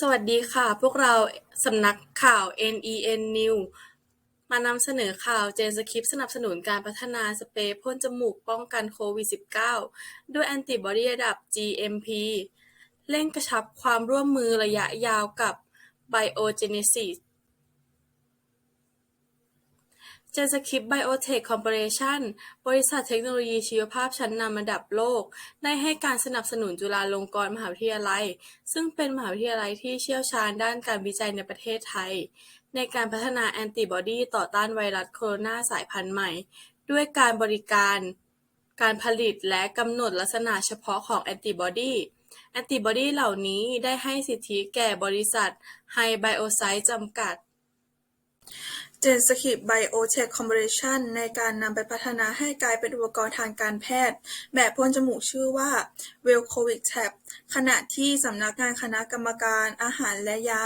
สวัสดีค่ะ พวกเราสำนักข่าว NEN News มานำเสนอข่าวเจนสคริปสนับสนุนการพัฒนาสเปรย์พ่นจมูกป้องกันโควิด -19 ด้วยแอนติบอดีระดับ GMP เร่งกระชับความร่วมมือระยะยาวกับ Biogenesis เจนสคริปต์ไบโอเทคคอร์ปอเรชั่น บริษัทเทคโนโลยีชีวภาพชั้นนำระดับโลก ได้ให้การสนับสนุนจุฬาลงกรณ์มหาวิทยาลัย ซึ่งเป็นมหาวิทยาลัยที่เชี่ยวชาญด้านการวิจัยในประเทศไทย ในการพัฒนาแอนติบอดีต่อต้านไวรัสโคโรนาสายพันธุ์ใหม่ ด้วยการบริการ การผลิตและกำหนดลักษณะเฉพาะของแอนติบอดีแอนติบอดีเหล่านี้ได้ให้สิทธิแก่บริษัทไฮไบโอไซต์จำกัด เจนสคริป ไบโอเทค คอร์ปอเรชั่น ในการนำไปพัฒนาให้กลายเป็นอุปกรณ์ทางการแพทย์ แบบพ่นจมูกชื่อว่า w e l c o v i c Tab ขณะที่สำนักงานคณะกรรมการอาหารและยา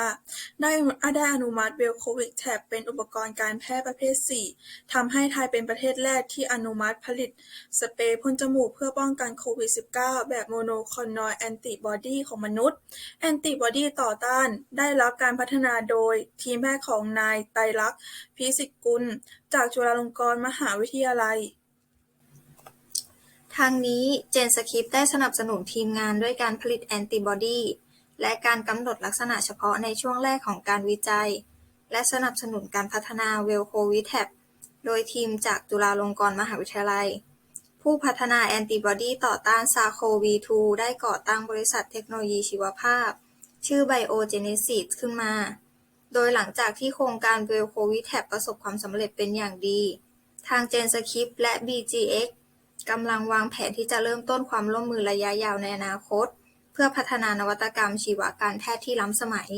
ได้ได้อนุมัติ w e l c o v i c Tab เป็นอุปกรณ์การแพทย์ประเภท 4 ทำให้ไทยเป็นประเทศแรกที่อนุมัติผลิต สเปรย์พ่นจมูกเพื่อป้องกันโควิด -19 แบบโมโนคอนอยด์แอนติบอดีของมนุษย์ แอนติบอดีต่อต้านได้รับการพัฒนาโดยทีมแพทย์ของนายไตรลักษณ์พิสิทธิ์กุล จากจุฬาลงกรณ์มหาวิทยาลัย ทางนี้เจนสคริปได้สนับสนุนทีมงานด้วยการผลิตแอนติบอดีและการกำหนดลักษณะเฉพาะในช่วงแรกของการวิจัย และสนับสนุนการพัฒนาเวลโควิแทบโดยทีมจากจุฬาลงกรณ์มหาวิทยาลัย ผู้พัฒนาแอนติบอดีต่อต้านซาโควี2ได้ก่อตั้งบริษัทเทคโนโลยีชีวภาพ ชื่อ Biogenesis ขึ้นมา โดยหลังจากที่โครงการเวลโควิแทบประสบความสำเร็จเป็นอย่างดี ทางเจนสคริปและ BGX กำลังวางแผนที่จะเริ่มต้นความร่วมมือระยะยาวในอนาคต เพื่อพัฒนานวัตกรรมชีวการแพทย์ที่ล้ำสมัย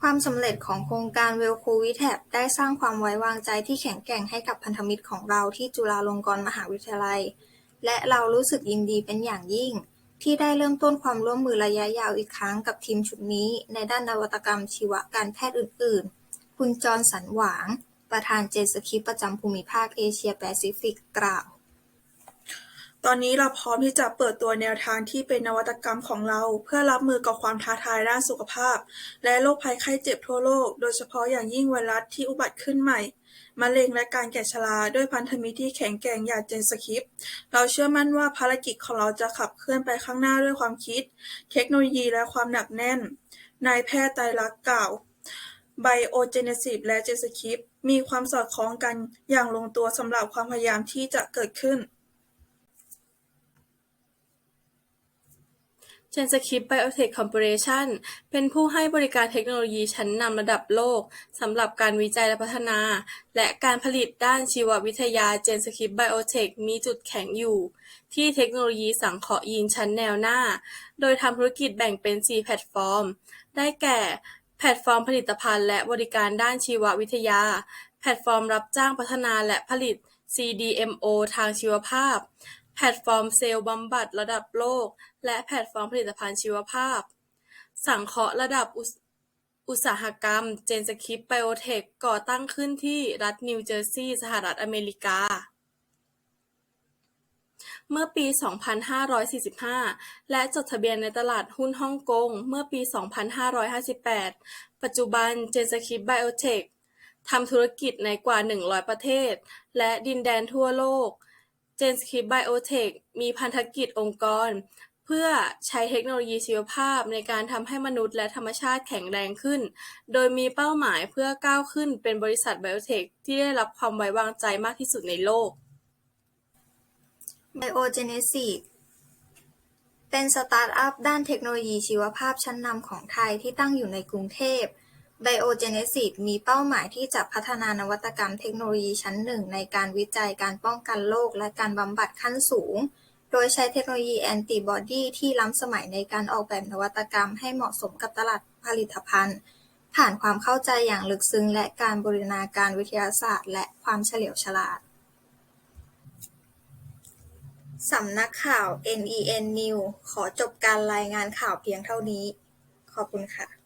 ความสำเร็จของโครงการเวลโควิแทบได้สร้างความไว้วางใจที่แข็งแกร่งให้กับพันธมิตรของเราที่จุฬาลงกรณ์มหาวิทยาลัย และเรารู้สึกยินดีเป็นอย่างยิ่ง ที่ได้เริ่มต้นความร่วมมือระยะยาวอีกครั้งกับทีมชุดนี้ ในด้านนวัตกรรมชีวการแพทย์อื่น ๆ คุณจอร์นสันหวาง ประธานเจนสคิปประจำภูมิภาคเอเชียแปซิฟิกกล่าว ตอนนี้เราพร้อมที่จะเปิดตัวแนวทางที่เป็นนวัตกรรมของเรา เพื่อรับมือกับความท้าทายด้านสุขภาพ และโรคภัยไข้เจ็บทั่วโลก โดยเฉพาะอย่างยิ่งไวรัสที่อุบัติขึ้นใหม่มะเร็งและการแก่ชรา ด้วยพันธมิตรที่แข็งแกร่งอย่างเจนสคริปต์เราเชื่อมั่นว่าภารกิจของเราจะขับเคลื่อนไปข้างหน้าด้วยความคิด เทคโนโลยีและความหนักแน่น นายแพทย์ไตรลักษณ์กล่าวไบโอเจเนซิสและเจนสคริปต์มีความสอดคล้องกันอย่างลงตัวสำหรับความพยายามที่จะเกิดขึ้น เจนสคริปต์ไบโอเทคคอร์ปอเรชั่นเป็นผู้ให้บริการเทคโนโลยีชั้นนำระดับโลกสำหรับการวิจัยและพัฒนา และการผลิตด้านชีววิทยาเจนสคริปต์ไบโอเทคมีจุดแข็งอยู่ ที่เทคโนโลยีสังเคราะห์ยีนชั้นแนวหน้า โดยทำธุรกิจแบ่งเป็น 4 แพลตฟอร์ม ได้แก่ แพลตฟอร์มผลิตภัณฑ์และบริการด้านชีววิทยา แพลตฟอร์มรับจ้างพัฒนาและผลิต CDMO ทางชีวภาพ แพลตฟอร์มเซลล์บำบัดระดับโลก และแพลตฟอร์มผลิตภัณฑ์ชีวภาพ สังเคราะห์ระดับอุตสาหกรรม เจนสคริปต์ไบโอเทค ก่อตั้งขึ้นที่รัฐนิวเจอร์ซีย์ สหรัฐอเมริกาเมื่อปี 2545 และจดทะเบียนในตลาดหุ้นฮ่องกง เมื่อปี 2558 ปัจจุบันเจนสคริปไบโอเทคทำธุรกิจในกว่า 100 ประเทศ และดินแดนทั่วโลก เจนสคริปต์ไบโอเทคมีพันธกิจองค์กร เพื่อใช้เทคโนโลยีชีวภาพในการทำให้มนุษย์และธรรมชาติแข็งแรงขึ้น โดยมีเป้าหมายเพื่อก้าวขึ้นเป็นบริษัทไบโอเทคที่ได้รับความไว้วางใจมากที่สุดในโลก Biogenesis เป็นสตาร์ทอัพด้านเทคโนโลยีชีวภาพชั้นนำของไทยที่ตั้งอยู่ในกรุงเทพ Biogenesis มีเป้าหมายที่จะพัฒนานวัตกรรมเทคโนโลยีชั้นหนึ่งในการวิจัยการป้องกันโรคและการบำบัดขั้นสูง โดยใช้เทคโนโลยีแอนติบอดีที่ล้ำสมัยในการออกแบบนวัตกรรมให้เหมาะสมกับตลาดผลิตภัณฑ์ ผ่านความเข้าใจอย่างลึกซึ้งและการบูรณาการวิทยาศาสตร์ และความเฉลียวฉลาดสำนักข่าว NEN News ขอจบการรายงานข่าวเพียงเท่านี้ ขอบคุณค่ะ